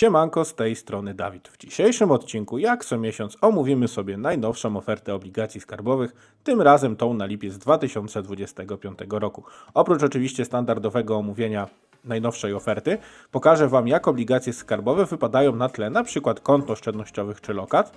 Siemanko, z tej strony Dawid. W dzisiejszym odcinku, jak co miesiąc, omówimy sobie najnowszą ofertę obligacji skarbowych, tym razem tą na lipiec 2025 roku. Oprócz oczywiście standardowego omówienia najnowszej oferty, pokażę Wam, jak obligacje skarbowe wypadają na tle przykład kont oszczędnościowych czy lokat,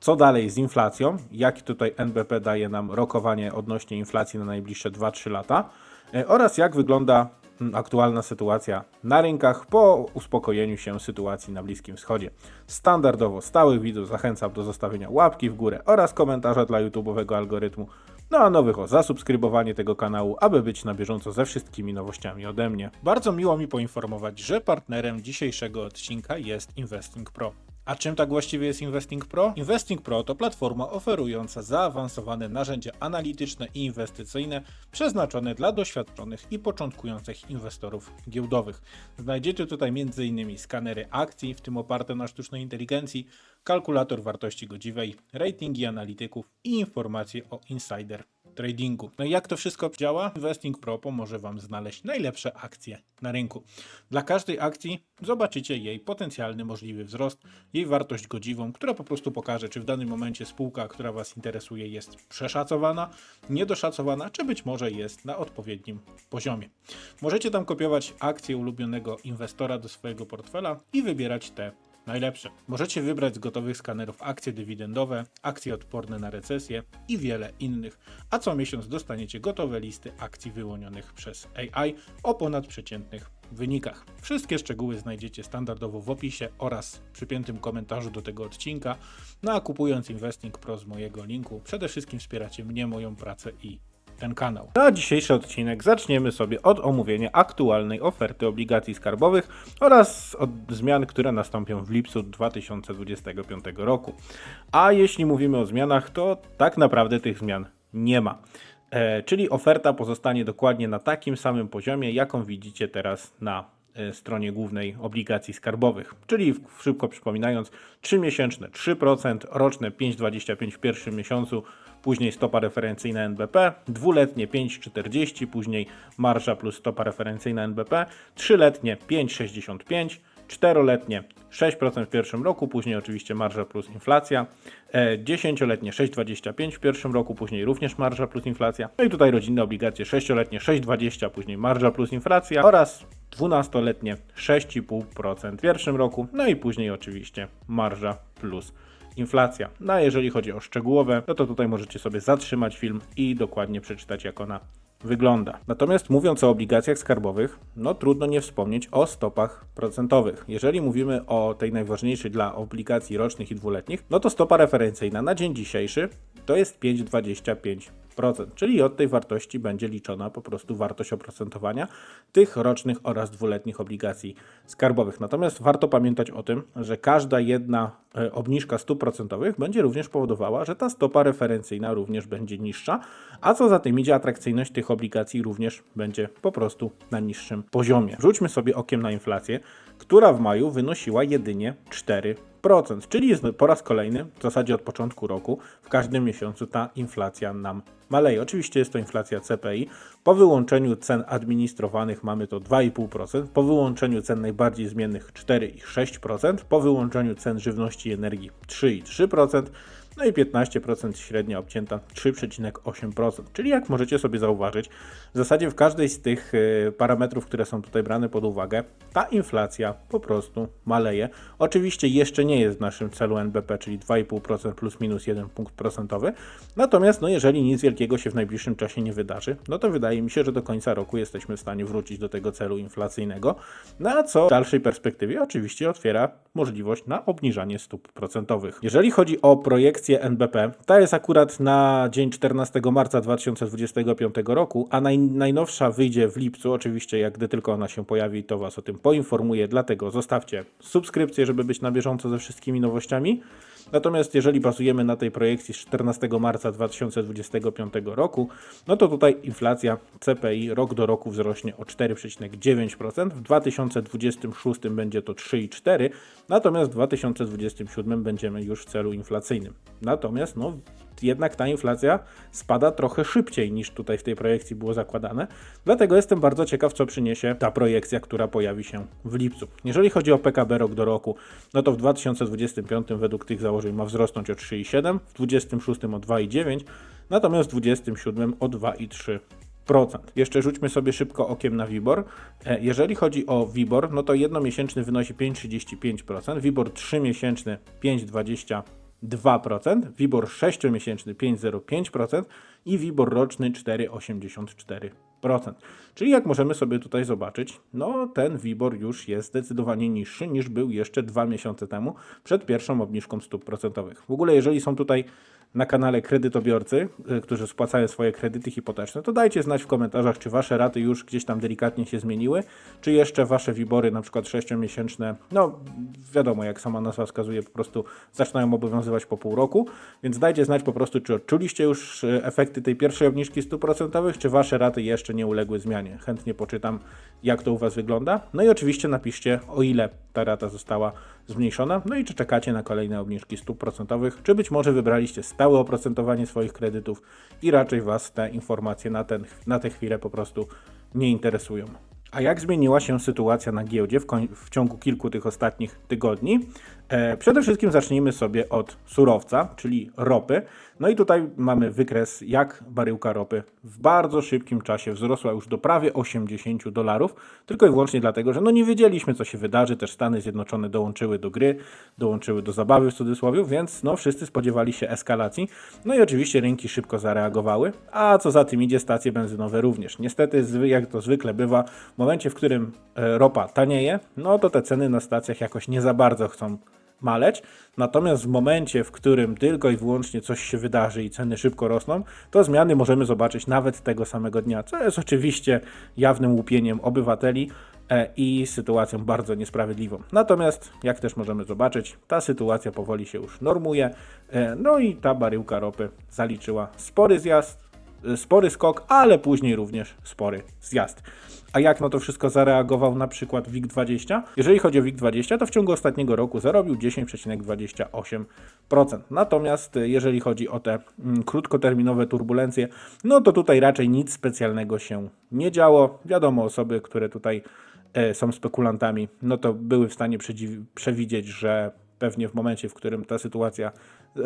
co dalej z inflacją, jak tutaj NBP daje nam rokowanie odnośnie inflacji na najbliższe 2-3 lata e, oraz jak wygląda aktualna sytuacja na rynkach po uspokojeniu się sytuacji na Bliskim Wschodzie. Standardowo stałych widzów zachęcam do zostawienia łapki w górę oraz komentarza dla YouTube'owego algorytmu, no a nowych o zasubskrybowanie tego kanału, aby być na bieżąco ze wszystkimi nowościami ode mnie. Bardzo miło mi poinformować, że partnerem dzisiejszego odcinka jest Investing Pro. A czym tak właściwie jest Investing Pro? Investing Pro to platforma oferująca zaawansowane narzędzia analityczne i inwestycyjne przeznaczone dla doświadczonych i początkujących inwestorów giełdowych. Znajdziecie tutaj m.in. skanery akcji, w tym oparte na sztucznej inteligencji, kalkulator wartości godziwej, ratingi analityków i informacje o insider tradingu. No i jak to wszystko działa? Investing Pro pomoże Wam znaleźć najlepsze akcje na rynku. Dla każdej akcji zobaczycie jej potencjalny możliwy wzrost, jej wartość godziwą, która po prostu pokaże, czy w danym momencie spółka, która Was interesuje, jest przeszacowana, niedoszacowana, czy być może jest na odpowiednim poziomie. Możecie tam kopiować akcje ulubionego inwestora do swojego portfela i wybierać te najlepsze. Możecie wybrać z gotowych skanerów akcje dywidendowe, akcje odporne na recesję i wiele innych. A co miesiąc dostaniecie gotowe listy akcji wyłonionych przez AI o ponadprzeciętnych wynikach. Wszystkie szczegóły znajdziecie standardowo w opisie oraz przypiętym komentarzu do tego odcinka. No a kupując Investing Pro z mojego linku, przede wszystkim wspieracie mnie, moją pracę i ten kanał. Na dzisiejszy odcinek zaczniemy sobie od omówienia aktualnej oferty obligacji skarbowych oraz od zmian, które nastąpią w lipcu 2025 roku. A jeśli mówimy o zmianach, to tak naprawdę tych zmian nie ma. E, czyli oferta pozostanie dokładnie na takim samym poziomie, jaką widzicie teraz na stronie głównej obligacji skarbowych. Czyli szybko przypominając, 3-miesięczne 3%, roczne 5,25 w pierwszym miesiącu, później stopa referencyjna NBP, dwuletnie 5,40, później marża plus stopa referencyjna NBP, trzyletnie 5,65, czteroletnie 6% w pierwszym roku, później oczywiście marża plus inflacja, e, dziesięcioletnie 6,25 w pierwszym roku, później również marża plus inflacja, no i tutaj rodzinne obligacje 6-letnie 6,20, później marża plus inflacja oraz 12-letnie 6,5% w pierwszym roku, no i później oczywiście marża plus inflacja. No a jeżeli chodzi o szczegółowe, no to tutaj możecie sobie zatrzymać film i dokładnie przeczytać jak ona wygląda. Natomiast mówiąc o obligacjach skarbowych, no trudno nie wspomnieć o stopach procentowych. Jeżeli mówimy o tej najważniejszej dla obligacji rocznych i dwuletnich, no to stopa referencyjna na dzień dzisiejszy to jest 5,25%, czyli od tej wartości będzie liczona po prostu wartość oprocentowania tych rocznych oraz dwuletnich obligacji skarbowych. Natomiast warto pamiętać o tym, że każda jedna e, obniżka stóp procentowych będzie również powodowała, że ta stopa referencyjna również będzie niższa, a co za tym idzie, atrakcyjność tych obligacji również będzie po prostu na niższym poziomie. Rzućmy sobie okiem na inflację, która w maju wynosiła jedynie 4%, czyli jest po raz kolejny, w zasadzie od początku roku, w każdym miesiącu ta inflacja nam maleje. Oczywiście jest to inflacja CPI. Po wyłączeniu cen administrowanych mamy to 2,5%, po wyłączeniu cen najbardziej zmiennych 4,6%, po wyłączeniu cen żywności i energii 3,3%, no i 15% średnia obcięta 3,8%. Czyli jak możecie sobie zauważyć, w zasadzie w każdej z tych e, parametrów, które są tutaj brane pod uwagę, ta inflacja po prostu maleje. Oczywiście jeszcze nie jest w naszym celu NBP, czyli 2,5% plus minus 1 punkt procentowy. Natomiast no jeżeli nic wielkiego się w najbliższym czasie nie wydarzy, no to wydaje mi się, że do końca roku jesteśmy w stanie wrócić do tego celu inflacyjnego. No a co w dalszej perspektywie oczywiście otwiera możliwość na obniżanie stóp procentowych. Jeżeli chodzi o projekcję NBP, ta jest akurat na dzień 14 marca 2025 roku, a naj, najnowsza wyjdzie w lipcu. Oczywiście, jak gdy tylko ona się pojawi, to Was o tym poinformuję. Dlatego zostawcie subskrypcję, żeby być na bieżąco ze wszystkimi nowościami. Natomiast jeżeli bazujemy na tej projekcji z 14 marca 2025 roku, no to tutaj inflacja CPI rok do roku wzrośnie o 4,9%, w 2026 będzie to 3,4%, natomiast w 2027 będziemy już w celu inflacyjnym. Natomiast no, jednak ta inflacja spada trochę szybciej niż tutaj w tej projekcji było zakładane. Dlatego jestem bardzo ciekaw, co przyniesie ta projekcja, która pojawi się w lipcu. Jeżeli chodzi o PKB rok do roku, no to w 2025 według tych założeń ma wzrosnąć o 3,7, w 2026 o 2,9, natomiast w 2027 o 2,3%. Jeszcze rzućmy sobie szybko okiem na WIBOR. E, Jeżeli chodzi o WIBOR, no to jednomiesięczny wynosi 5,35%, WIBOR 3-miesięczny 5,22%, WIBOR 6-miesięczny 5,05% i WIBOR roczny 4,84%. Czyli jak możemy sobie tutaj zobaczyć, no ten WIBOR już jest zdecydowanie niższy niż był jeszcze dwa miesiące temu przed pierwszą obniżką stóp procentowych. W ogóle jeżeli są tutaj na kanale kredytobiorcy, y, którzy spłacają swoje kredyty hipoteczne, to dajcie znać w komentarzach, czy wasze raty już gdzieś tam delikatnie się zmieniły, czy jeszcze wasze wibory, na przykład 6-miesięczne, no wiadomo, jak sama nazwa wskazuje, po prostu zaczynają obowiązywać po pół roku, więc dajcie znać po prostu, czy odczuliście już y, efekty tej pierwszej obniżki stóp procentowych, czy wasze raty jeszcze nie uległy zmianie. Chętnie poczytam, jak to u was wygląda. No i oczywiście napiszcie, o ile ta rata została zmniejszona, no i czy czekacie na kolejne obniżki stóp procentowych, czy być może wybraliście stałe oprocentowanie swoich kredytów i raczej Was te informacje na, ten, na tę chwilę po prostu nie interesują. A jak zmieniła się sytuacja na giełdzie w, w ciągu kilku tych ostatnich tygodni? E, przede wszystkim zacznijmy sobie od surowca, czyli ropy. No i tutaj mamy wykres, jak baryłka ropy w bardzo szybkim czasie wzrosła już do prawie 80 dolarów, tylko i wyłącznie dlatego, że no nie wiedzieliśmy, co się wydarzy. Też Stany Zjednoczone dołączyły do gry, dołączyły do zabawy w cudzysłowie, więc no wszyscy spodziewali się eskalacji. No i oczywiście rynki szybko zareagowały, a co za tym idzie, stacje benzynowe również. Niestety, jak to zwykle bywa, w momencie, w którym e, ropa tanieje, no to te ceny na stacjach jakoś nie za bardzo chcą maleć. Natomiast w momencie, w którym tylko i wyłącznie coś się wydarzy i ceny szybko rosną, to zmiany możemy zobaczyć nawet tego samego dnia, co jest oczywiście jawnym łupieniem obywateli e, i sytuacją bardzo niesprawiedliwą. Natomiast, jak też możemy zobaczyć, ta sytuacja powoli się już normuje, e, no i ta baryłka ropy zaliczyła spory zjazd, spory skok, ale później również spory zjazd. A jak na to wszystko zareagował na przykład WIG20? Jeżeli chodzi o WIG20, to w ciągu ostatniego roku zarobił 10,28%. Natomiast e, jeżeli chodzi o te mm, krótkoterminowe turbulencje, no to tutaj raczej nic specjalnego się nie działo. Wiadomo, osoby, które tutaj e, są spekulantami, no to były w stanie przewidzieć, że pewnie w momencie, w którym ta sytuacja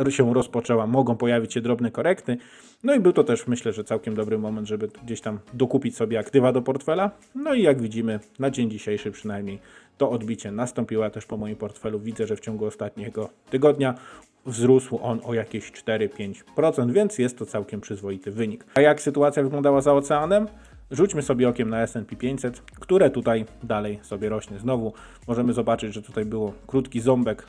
się rozpoczęła, mogą pojawić się drobne korekty. No i był to też, myślę, że całkiem dobry moment, żeby gdzieś tam dokupić sobie aktywa do portfela. No i jak widzimy, na dzień dzisiejszy przynajmniej to odbicie nastąpiło. Też po moim portfelu widzę, że w ciągu ostatniego tygodnia wzrósł on o jakieś 4-5%, więc jest to całkiem przyzwoity wynik. A jak sytuacja wyglądała za oceanem? Rzućmy sobie okiem na S&P 500, które tutaj dalej sobie rośnie. Znowu możemy zobaczyć, że tutaj było krótki ząbek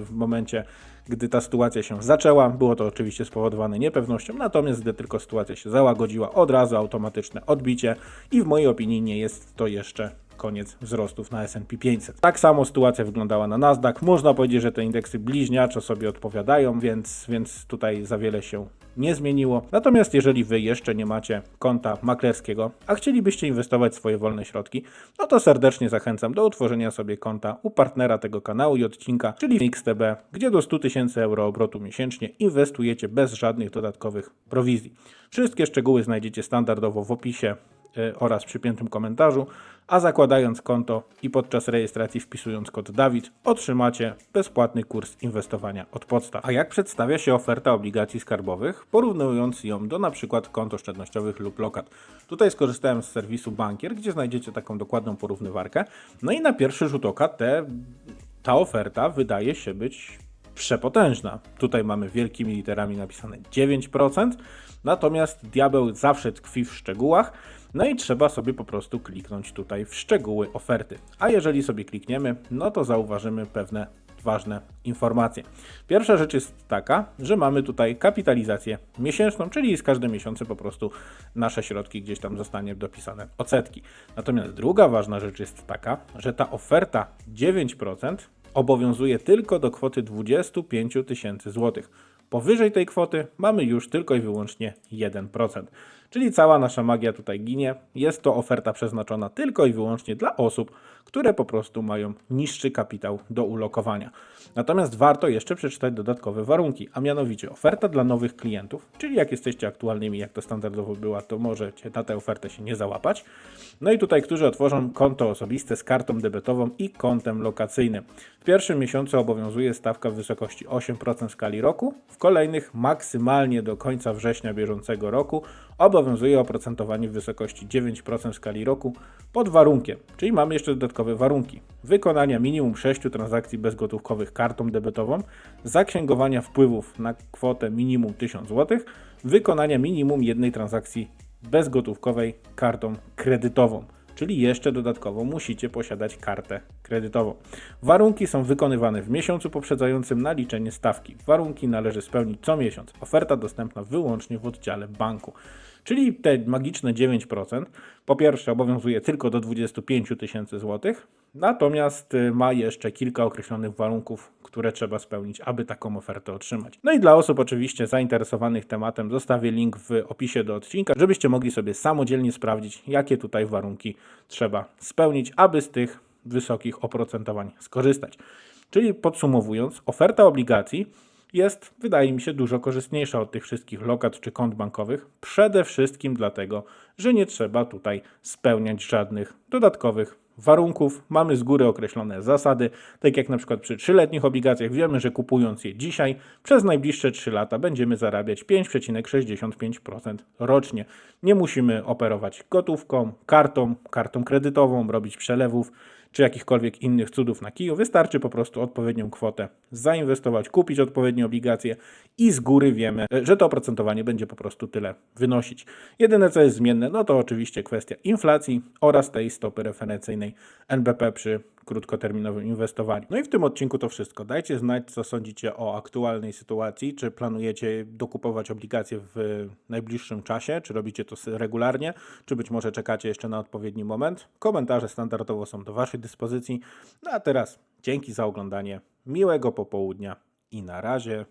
w momencie, gdy ta sytuacja się zaczęła. Było to oczywiście spowodowane niepewnością, natomiast gdy tylko sytuacja się załagodziła, od razu automatyczne odbicie i w mojej opinii nie jest to jeszcze koniec wzrostów na S&P 500. Tak samo sytuacja wyglądała na Nasdaq. Można powiedzieć, że te indeksy bliźniaczo sobie odpowiadają, więc, więc tutaj za wiele się nie zmieniło. Natomiast jeżeli Wy jeszcze nie macie konta maklerskiego, a chcielibyście inwestować swoje wolne środki, no to serdecznie zachęcam do utworzenia sobie konta u partnera tego kanału i odcinka, czyli XTB, gdzie do 100 tysięcy euro obrotu miesięcznie inwestujecie bez żadnych dodatkowych prowizji. Wszystkie szczegóły znajdziecie standardowo w opisie oraz przypiętym komentarzu, a zakładając konto i podczas rejestracji wpisując kod DAWID otrzymacie bezpłatny kurs inwestowania od podstaw. A jak przedstawia się oferta obligacji skarbowych, porównując ją do przykład kont oszczędnościowych lub lokat. Tutaj skorzystałem z serwisu Bankier, gdzie znajdziecie taką dokładną porównywarkę. No i na pierwszy rzut oka te, ta oferta wydaje się być przepotężna. Tutaj mamy wielkimi literami napisane 9%, natomiast diabeł zawsze tkwi w szczegółach, no i trzeba sobie po prostu kliknąć tutaj w szczegóły oferty. A jeżeli sobie klikniemy, no to zauważymy pewne ważne informacje. Pierwsza rzecz jest taka, że mamy tutaj kapitalizację miesięczną, czyli z każdym miesiącem po prostu nasze środki gdzieś tam zostanie dopisane odsetki. Natomiast druga ważna rzecz jest taka, że ta oferta 9% obowiązuje tylko do kwoty 25 tysięcy złotych. Powyżej tej kwoty mamy już tylko i wyłącznie 1%. Czyli cała nasza magia tutaj ginie. Jest to oferta przeznaczona tylko i wyłącznie dla osób, które po prostu mają niższy kapitał do ulokowania. Natomiast warto jeszcze przeczytać dodatkowe warunki, a mianowicie oferta dla nowych klientów, czyli jak jesteście aktualnymi, jak to standardowo była, to możecie na tę ofertę się nie załapać. No i tutaj, którzy otworzą konto osobiste z kartą debetową i kontem lokacyjnym. W pierwszym miesiącu obowiązuje stawka w wysokości 8% w skali roku, w kolejnych maksymalnie do końca września bieżącego roku obowiązuje oprocentowanie w wysokości 9% w skali roku pod warunkiem, czyli mamy jeszcze dodatkowe warunki. Wykonania minimum 6 transakcji bezgotówkowych kartą debetową, zaksięgowania wpływów na kwotę minimum 1000 zł, wykonania minimum jednej transakcji bezgotówkowej kartą kredytową. Czyli jeszcze dodatkowo musicie posiadać kartę kredytową. Warunki są wykonywane w miesiącu poprzedzającym naliczenie stawki. Warunki należy spełnić co miesiąc. Oferta dostępna wyłącznie w oddziale banku. Czyli te magiczne 9% po pierwsze obowiązuje tylko do 25 tysięcy złotych, natomiast y, ma jeszcze kilka określonych warunków, które trzeba spełnić, aby taką ofertę otrzymać. No i dla osób oczywiście zainteresowanych tematem zostawię link w opisie do odcinka, żebyście mogli sobie samodzielnie sprawdzić, jakie tutaj warunki trzeba spełnić, aby z tych wysokich oprocentowań skorzystać. Czyli podsumowując, oferta obligacji jest, wydaje mi się, dużo korzystniejsza od tych wszystkich lokat czy kont bankowych. Przede wszystkim dlatego, że nie trzeba tutaj spełniać żadnych dodatkowych warunków. Mamy z góry określone zasady, tak jak na przykład przy trzyletnich obligacjach wiemy, że kupując je dzisiaj, przez najbliższe 3 lata będziemy zarabiać 5,65% rocznie. Nie musimy operować gotówką, kartą, kartą kredytową, robić przelewów czy jakichkolwiek innych cudów na kiju. Wystarczy po prostu odpowiednią kwotę zainwestować, kupić odpowiednie obligacje i z góry wiemy, że to oprocentowanie będzie po prostu tyle wynosić. Jedyne co jest zmienne, no to oczywiście kwestia inflacji oraz tej stopy referencyjnej NBP przy krótkoterminowym inwestowaniu. No i w tym odcinku to wszystko. Dajcie znać, co sądzicie o aktualnej sytuacji. Czy planujecie dokupować obligacje w najbliższym czasie? Czy robicie to regularnie? Czy być może czekacie jeszcze na odpowiedni moment? Komentarze standardowo są do Waszej dyspozycji. No a teraz dzięki za oglądanie. Miłego popołudnia i na razie.